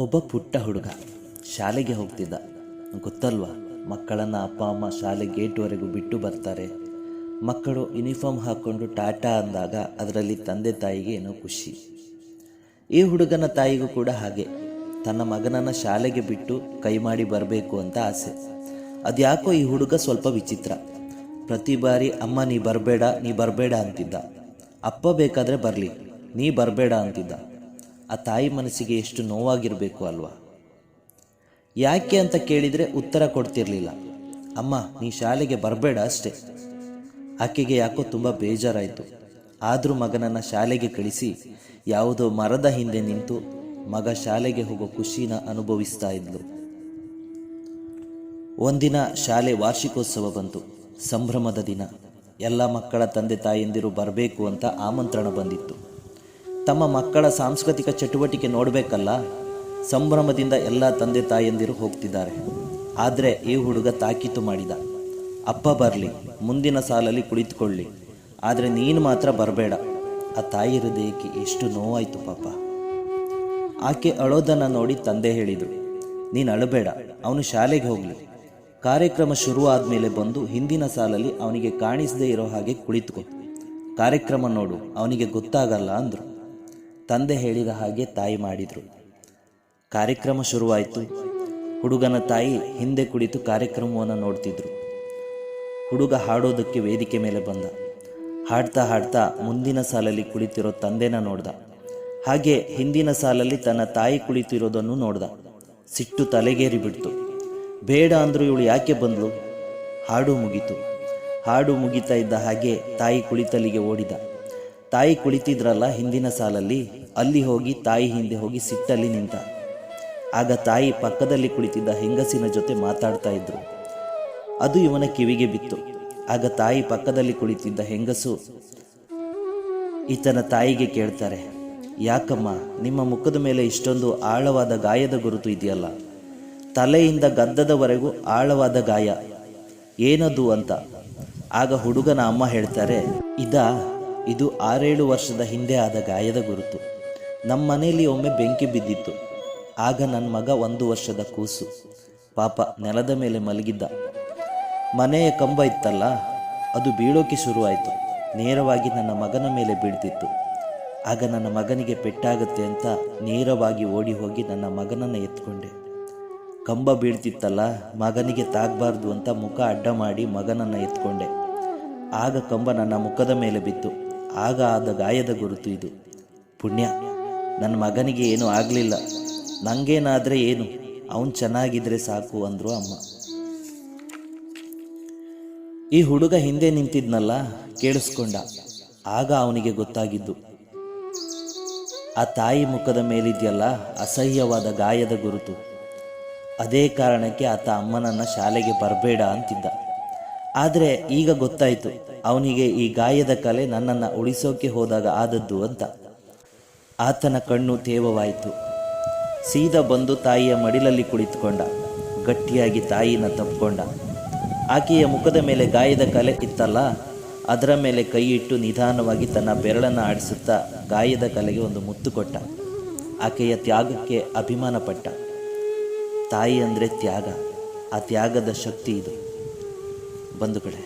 ಒಬ್ಬ ಪುಟ್ಟ ಹುಡುಗ ಶಾಲೆಗೆ ಹೋಗ್ತಿದ್ದ. ಗೊತ್ತಲ್ವಾ? ಮಕ್ಕಳನ್ನು ಅಪ್ಪ, ಅಮ್ಮ ಶಾಲೆ ಗೇಟ್ವರೆಗೂ ಬಿಟ್ಟು ಬರ್ತಾರೆ. ಮಕ್ಕಳು ಯೂನಿಫಾರ್ಮ್ ಹಾಕ್ಕೊಂಡು ಟಾಟಾ ಅಂದಾಗ ಅದರಲ್ಲಿ ತಂದೆ ತಾಯಿಗೆ ಏನೋ ಖುಷಿ. ಈ ಹುಡುಗನ ತಾಯಿಗೂ ಕೂಡ ಹಾಗೆ. ತನ್ನ ಮಗನನ್ನು ಶಾಲೆಗೆ ಬಿಟ್ಟು ಕೈ ಮಾಡಿ ಬರಬೇಕು ಅಂತ ಆಸೆ. ಅದ್ಯಾಕೋ ಈ ಹುಡುಗ ಸ್ವಲ್ಪ ವಿಚಿತ್ರ. ಪ್ರತಿ ಬಾರಿ, ಅಮ್ಮ, ನೀ ಬರಬೇಡ ನೀ ಬರಬೇಡ ಅಂತಿದ್ದ. ಅಪ್ಪ ಬೇಕಾದರೆ ಬರಲಿ, ನೀ ಬರಬೇಡ ಅಂತಿದ್ದ. ಆ ತಾಯಿ ಮನಸ್ಸಿಗೆ ಎಷ್ಟು ನೋವಾಗಿರಬೇಕು ಅಲ್ವಾ? ಯಾಕೆ ಅಂತ ಕೇಳಿದರೆ ಉತ್ತರ ಕೊಡ್ತಿರ್ಲಿಲ್ಲ. ಅಮ್ಮ, ನೀ ಶಾಲೆಗೆ ಬರಬೇಡ ಅಷ್ಟೇ. ಆಕೆಗೆ ಯಾಕೋ ತುಂಬ ಬೇಜಾರಾಯಿತು. ಆದರೂ ಮಗನನ್ನು ಶಾಲೆಗೆ ಕಳಿಸಿ ಯಾವುದೋ ಮರದ ಹಿಂದೆ ನಿಂತು ಮಗ ಶಾಲೆಗೆ ಹೋಗೋ ಖುಷಿನ ಅನುಭವಿಸ್ತಾ ಇದ್ಲು. ಒಂದಿನ ಶಾಲೆ ವಾರ್ಷಿಕೋತ್ಸವ ಬಂತು. ಸಂಭ್ರಮದ ದಿನ. ಎಲ್ಲ ಮಕ್ಕಳ ತಂದೆ ತಾಯಿಯಂದಿರು ಬರಬೇಕು ಅಂತ ಆಮಂತ್ರಣ ಬಂದಿತ್ತು. ತಮ್ಮ ಮಕ್ಕಳ ಸಾಂಸ್ಕೃತಿಕ ಚಟುವಟಿಕೆ ನೋಡಬೇಕಲ್ಲ, ಸಂಭ್ರಮದಿಂದ ಎಲ್ಲ ತಂದೆ ತಾಯಂದಿರು ಹೋಗ್ತಿದ್ದಾರೆ. ಆದರೆ ಈ ಹುಡುಗ ತಾಕೀತು ಮಾಡಿದ. ಅಪ್ಪ ಬರಲಿ, ಮುಂದಿನ ಸಾಲಲ್ಲಿ ಕುಳಿತುಕೊಳ್ಳಿ. ಆದರೆ ನೀನು ಮಾತ್ರ ಬರಬೇಡ. ಆ ತಾಯಿ ಹೃದಯಕ್ಕೆ ಎಷ್ಟು ನೋವಾಯಿತು ಪಾಪ. ಆಕೆ ಅಳೋದನ್ನು ನೋಡಿ ತಂದೆ ಹೇಳಿದರು, ನೀನು ಅಳಬೇಡ, ಅವನು ಶಾಲೆಗೆ ಹೋಗಲಿ. ಕಾರ್ಯಕ್ರಮ ಶುರು ಆದಮೇಲೆ ಬಂದು ಹಿಂದಿನ ಸಾಲಲ್ಲಿ ಅವನಿಗೆ ಕಾಣಿಸದೇ ಇರೋ ಹಾಗೆ ಕುಳಿತುಕೊ. ಕಾರ್ಯಕ್ರಮ ನೋಡು, ಅವನಿಗೆ ಗೊತ್ತಾಗಲ್ಲ ಅಂದರು. ತಂದೆ ಹೇಳಿದ ಹಾಗೆ ತಾಯಿ ಮಾಡಿದರು. ಕಾರ್ಯಕ್ರಮ ಶುರುವಾಯಿತು. ಹುಡುಗನ ತಾಯಿ ಹಿಂದೆ ಕುಳಿತು ಕಾರ್ಯಕ್ರಮವನ್ನು ನೋಡ್ತಿದ್ರು. ಹುಡುಗ ಹಾಡೋದಕ್ಕೆ ವೇದಿಕೆ ಮೇಲೆ ಬಂದ. ಹಾಡ್ತಾ ಹಾಡ್ತಾ ಮುಂದಿನ ಸಾಲಲ್ಲಿ ಕುಳಿತಿರೋ ತಂದೆನ ನೋಡ್ದ. ಹಾಗೆ ಹಿಂದಿನ ಸಾಲಲ್ಲಿ ತನ್ನ ತಾಯಿ ಕುಳಿತಿರೋದನ್ನು ನೋಡ್ದ. ಸಿಟ್ಟು ತಲೆಗೇರಿ ಬಿಡ್ತು. ಬೇಡ ಅಂದ್ರು ಇವಳು ಯಾಕೆ ಬಂದಳು? ಹಾಡು ಮುಗೀತು. ಹಾಡು ಮುಗಿತಾ ಇದ್ದ ಹಾಗೆ ತಾಯಿ ಕುಳಿತಲ್ಲಿಗೆ ಓಡಿದ. ತಾಯಿ ಕುಳಿತಿದ್ರಲ್ಲ ಹಿಂದಿನ ಸಾಲಲ್ಲಿ? ಅಲ್ಲಿ ಹೋಗಿ ತಾಯಿ ಹಿಂದೆ ಹೋಗಿ ಸಿಟ್ಟಲ್ಲಿ ನಿಂತ. ಆಗ ತಾಯಿ ಪಕ್ಕದಲ್ಲಿ ಕುಳಿತಿದ್ದ ಹೆಂಗಸಿನ ಜೊತೆ ಮಾತಾಡ್ತಾ ಇದ್ರು. ಅದು ಇವನ ಕಿವಿಗೆ ಬಿತ್ತು. ಆಗ ತಾಯಿ ಪಕ್ಕದಲ್ಲಿ ಕುಳಿತಿದ್ದ ಹೆಂಗಸು ಈತನ ತಾಯಿಗೆ ಕೇಳ್ತಾರೆ, ಯಾಕಮ್ಮ, ನಿಮ್ಮ ಮುಖದ ಮೇಲೆ ಇಷ್ಟೊಂದು ಆಳವಾದ ಗಾಯದ ಗುರುತು ಇದೆಯಲ್ಲ? ತಲೆಯಿಂದ ಗದ್ದದವರೆಗೂ ಆಳವಾದ ಗಾಯ. ಏನದು ಅಂತ? ಆಗ ಹುಡುಗನ ಅಮ್ಮ ಹೇಳ್ತಾರೆ, ಇದ, ಇದು ಆರೇಳು ವರ್ಷದ ಹಿಂದೆ ಆದ ಗಾಯದ ಗುರುತು. ನಮ್ಮ ಮನೆಯಲ್ಲಿ ಒಮ್ಮೆ ಬೆಂಕಿ ಬಿದ್ದಿತ್ತು. ಆಗ ನನ್ನ ಮಗ ಒಂದು ವರ್ಷದ ಕೂಸು. ಪಾಪ ನೆಲದ ಮೇಲೆ ಮಲಗಿದ್ದ. ಮನೆಯ ಕಂಬ ಇತ್ತಲ್ಲ, ಅದು ಬೀಳೋಕೆ ಶುರುವಾಯಿತು. ನೇರವಾಗಿ ನನ್ನ ಮಗನ ಮೇಲೆ ಬೀಳ್ತಿತ್ತು. ಆಗ ನನ್ನ ಮಗನಿಗೆ ಪೆಟ್ಟಾಗುತ್ತೆ ಅಂತ ನೇರವಾಗಿ ಓಡಿ ಹೋಗಿ ನನ್ನ ಮಗನನ್ನು ಎತ್ಕೊಂಡೆ. ಕಂಬ ಬೀಳ್ತಿತ್ತಲ್ಲ, ಮಗನಿಗೆ ತಾಗಬಾರ್ದು ಅಂತ ಮುಖ ಅಡ್ಡ ಮಾಡಿ ಮಗನನ್ನು ಎತ್ಕೊಂಡೆ. ಆಗ ಕಂಬ ನನ್ನ ಮುಖದ ಮೇಲೆ ಬಿತ್ತು. ಆಗ ಆದ ಗಾಯದ ಗುರುತು ಇದು. ಪುಣ್ಯ. ನನ್ನ ಮಗನಿಗೆ ಏನೂ ಆಗಲಿಲ್ಲ. ನನಗೇನಾದರೆ ಏನು? ಅವನು ಚೆನ್ನಾಗಿದ್ರೆ ಸಾಕು ಅಂದರು ಅಮ್ಮ. ಈ ಹುಡುಗ ಹಿಂದೆ ನಿಂತಿದ್ನಲ್ಲ, ಕೇಳಿಸ್ಕೊಂಡ. ಆಗ ಅವನಿಗೆ ಗೊತ್ತಾಗಿದ್ದು. ಆ ತಾಯಿ ಮುಖದ ಮೇಲಿದೆಯಲ್ಲ ಅಸಹ್ಯವಾದ ಗಾಯದ ಗುರುತು. ಅದೇ ಕಾರಣಕ್ಕೆ ಆತ ಅಮ್ಮನನ್ನು ಶಾಲೆಗೆ ಬರಬೇಡ ಅಂತಿದ್ದ. ಆದರೆ ಈಗ ಗೊತ್ತಾಯಿತು, ಅವನಿಗೆ ಈ ಗಾಯದ ಕಲೆ ನನ್ನನ್ನು ಉಳಿಸೋಕೆ ಹೋದಾಗ ಆದದ್ದು ಅಂತ. ಆತನ ಕಣ್ಣು ತೇವವಾಯಿತು. ಸೀದಾ ಬಂದು ತಾಯಿಯ ಮಡಿಲಲ್ಲಿ ಕುಳಿತುಕೊಂಡ. ಗಟ್ಟಿಯಾಗಿ ತಾಯಿನ ತಪ್ಪಿಕೊಂಡ ಆಕೆಯ ಮುಖದ ಮೇಲೆ ಗಾಯದ ಕಲೆ ಇತ್ತಲ್ಲ, ಅದರ ಮೇಲೆ ಕೈ ಇಟ್ಟು ನಿಧಾನವಾಗಿ ತನ್ನ ಬೆರಳನ್ನು ಆಡಿಸುತ್ತಾ ಗಾಯದ ಕಲೆಗೆ ಒಂದು ಮುತ್ತು ಕೊಟ್ಟ. ಆಕೆಯ ತ್ಯಾಗಕ್ಕೆ ಅಭಿಮಾನ ಪಟ್ಟ. ತಾಯಿ ಅಂದರೆ ತ್ಯಾಗ. ಆ ತ್ಯಾಗದ ಶಕ್ತಿ ಇದು. ಬಂಧುಗಳೇ